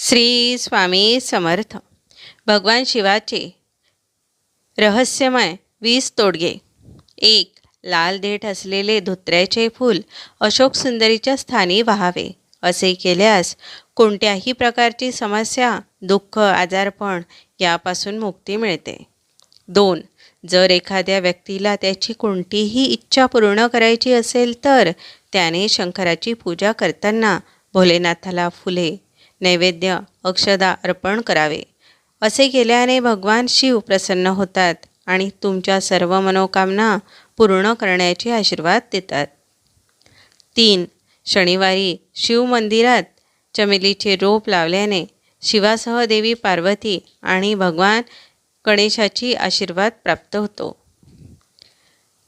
श्री स्वामी समर्थ. भगवान शिवाचे रहस्यमय वीस तोडगे. एक लाल देठ असलेले धोत्र्याचे फूल अशोक सुंदरीच्या स्थानी व्हावे. असे केल्यास कोणत्याही प्रकारची समस्या दुःख आजारपण यापासून मुक्ती मिळते. दोन जर एखाद्या व्यक्तीला त्याची कोणतीही इच्छा पूर्ण करायची असेल तर त्याने शंकराची पूजा करताना भोलेनाथाला फुले नैवेद्य अक्षदा अर्पण करावे. असे केल्याने भगवान शिव प्रसन्न होतात आणि तुमच्या सर्व मनोकामना पूर्ण करण्याचे आशीर्वाद देतात. तीन शनिवारी शिव मंदिरात चमेलीचे रोप लावल्याने शिवासह देवी पार्वती आणि भगवान गणेशाची आशीर्वाद प्राप्त होतो.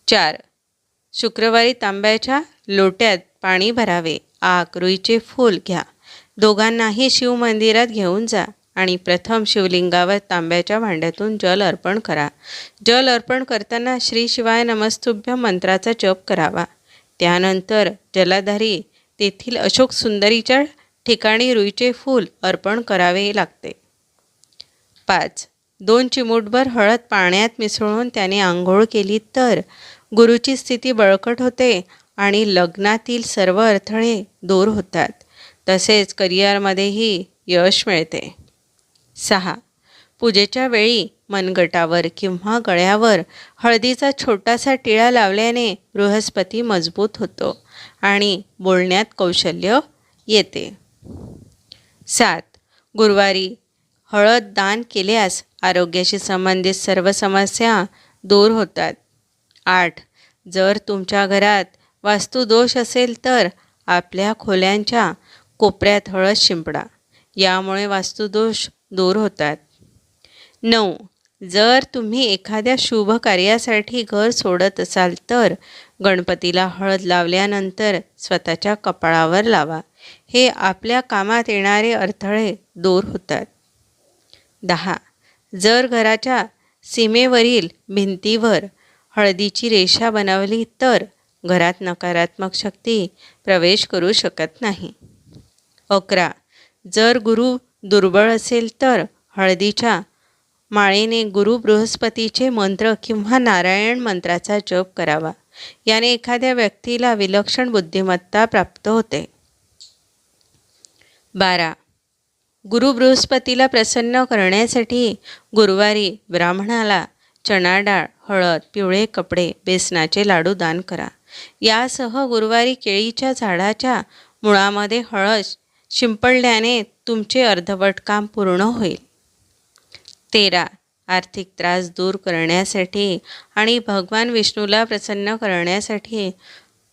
चार शुक्रवारी तांब्याच्या लोट्यात पाणी भरावे. आक रुईचे फूल घ्या. दोघांनाही शिव मंदिरात घेऊन जा आणि प्रथम शिवलिंगावर तांब्याच्या भांड्यातून जल अर्पण करा. जल अर्पण करताना श्री शिवाय नमस्तुभ्य मंत्राचा जप करावा. त्यानंतर जलाधारी तेथील अशोक सुंदरीच्या ठिकाणी रुईचे फूल अर्पण करावे लागते. पाच. दोन चिमूटभर हळद पाण्यात मिसळून त्याने आंघोळ केली तर गुरुची स्थिती बळकट होते आणि लग्नातील सर्व अडथळे दूर होतात. तसेच करिअरमध्येही यश मिळते. सहा. पूजेच्या वेळी मनगटावर किंवा गळ्यावर हळदीचा छोटासा टिळा लावल्याने बृहस्पती मजबूत होतो आणि बोलण्यात कौशल्य येते. सात. गुरुवारी हळद दान केल्यास आरोग्याशी संबंधित सर्व समस्या दूर होतात. आठ. जर तुमच्या घरात वास्तुदोष असेल तर आपल्या खोल्यांच्या कोपऱ्यात हळद शिंपडा. यामुळे वास्तुदोष दूर होतात. नऊ. जर तुम्ही एखाद्या शुभ कार्यासाठी घर सोडत असाल तर गणपतीला हळद लावल्यानंतर स्वतःच्या कपाळावर लावा. हे आपल्या कामात येणारे अडथळे दूर होतात. दहा. जर घराच्या सीमेवरील भिंतीवर हळदीची रेषा बनवली तर घरात नकारात्मक शक्ती प्रवेश करू शकत नाही. अकरा. जर गुरु दुर्बळ असेल तर हळदीच्या माळेने गुरु बृहस्पतीचे मंत्र किंवा नारायण मंत्राचा जप करावा. याने एखाद्या व्यक्तीला विलक्षण बुद्धिमत्ता प्राप्त होते. बारा. गुरु बृहस्पतीला प्रसन्न करण्यासाठी गुरुवारी ब्राह्मणाला चणा डाळ हळद पिवळे कपडे बेसनाचे लाडू दान करा. यासह गुरुवारी केळीच्या झाडाच्या मुळामध्ये हळद शिंपडल्याने तुमचे अर्धवट काम पूर्ण होईल. तेरा आर्थिक त्रास दूर करण्यासाठी आणि भगवान विष्णूला प्रसन्न करण्यासाठी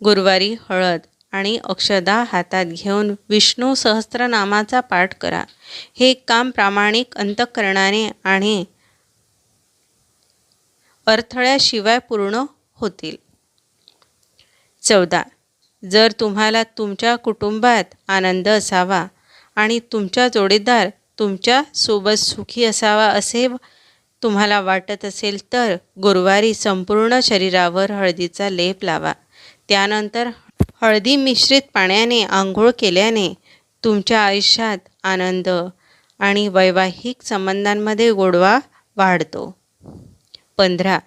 गुरुवारी हळद आणि अक्षदा हातात घेऊन विष्णू सहस्त्रनामाचा पाठ करा. हे काम प्रामाणिक अंतकरणाने आणि अडथळ्याशिवाय पूर्ण होतील. चौदा जर तुम्हाला तुमच्या कुटुंबात आनंद असावा आणि तुमचा जोडीदार तुमच्यासोबत सुखी असावा असे तुम्हाला वाटत असेल तर गुरुवारी संपूर्ण शरीरावर हळदीचा लेप लावा. त्यानंतर हळदी मिश्रित पाण्याने आंघोळ केल्याने तुमच्या आयुष्यात आनंद आणि वैवाहिक संबंधांमध्ये गोडवा वाढतो. पंधरा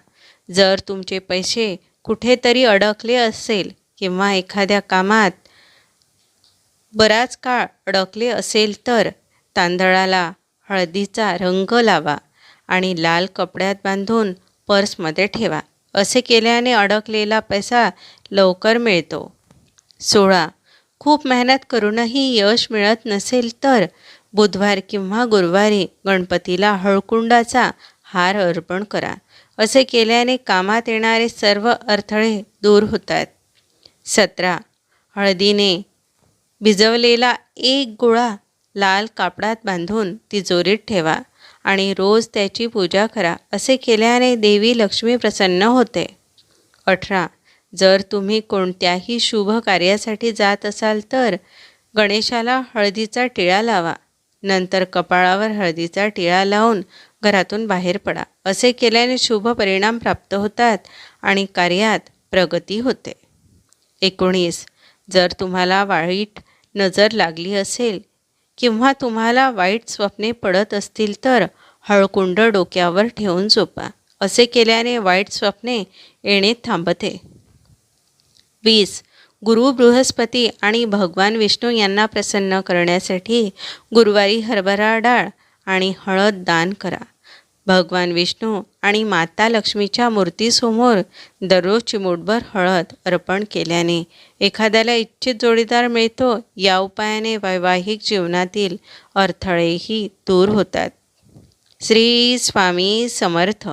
जर तुमचे पैसे कुठेतरी अडकले असेल किंवा एखाद्या कामात बराच काळ अडकले असेल तर तांदळाला हळदीचा रंग लावा आणि लाल कपड्यात बांधून पर्समध्ये ठेवा. असे केल्याने अडकलेला पैसा लवकर मिळतो. सोळा. खूप मेहनत करूनही यश मिळत नसेल तर बुधवार किंवा गुरुवारी गणपतीला हळकुंडाचा हार अर्पण करा. असे केल्याने कामात येणारे सर्व अडथळे दूर होतात. सतरा. हळदीने भिजवलेला एक गोळा लाल कापडात बांधून तिजोरीत ठेवा आणि रोज त्याची पूजा करा असे केल्याने देवी लक्ष्मी प्रसन्न होते. अठरा. जर तुम्ही कोणत्याही शुभ कार्यासाठी जात असाल तर गणेशाला हळदीचा टिळा लावा. नंतर कपाळावर हळदीचा टिळा लावून घरातून बाहेर पडा. असे केल्याने शुभ परिणाम प्राप्त होतात आणि कार्यात प्रगती होते. एकोणीस. जर तुम्हाला वाईट नजर लागली असेल किंवा तुम्हाला वाईट स्वप्ने पडत असतील तर हळकुंड डोक्यावर ठेवून झोपा. असे केल्याने वाईट स्वप्ने येणे थांबते. वीस. गुरु बृहस्पती आणि भगवान विष्णू यांना प्रसन्न करण्यासाठी गुरुवारी हरभरा डाळ आणि हळद दान करा. भगवान विष्णू आणि माता लक्ष्मीच्या मूर्तीसमोर दररोज चिमूटभर हळद अर्पण केल्याने एखाद्याला इच्छित जोडीदार मिळतो या उपायाने वैवाहिक जीवनातील अडथळेही दूर होतात. श्री स्वामी समर्थ.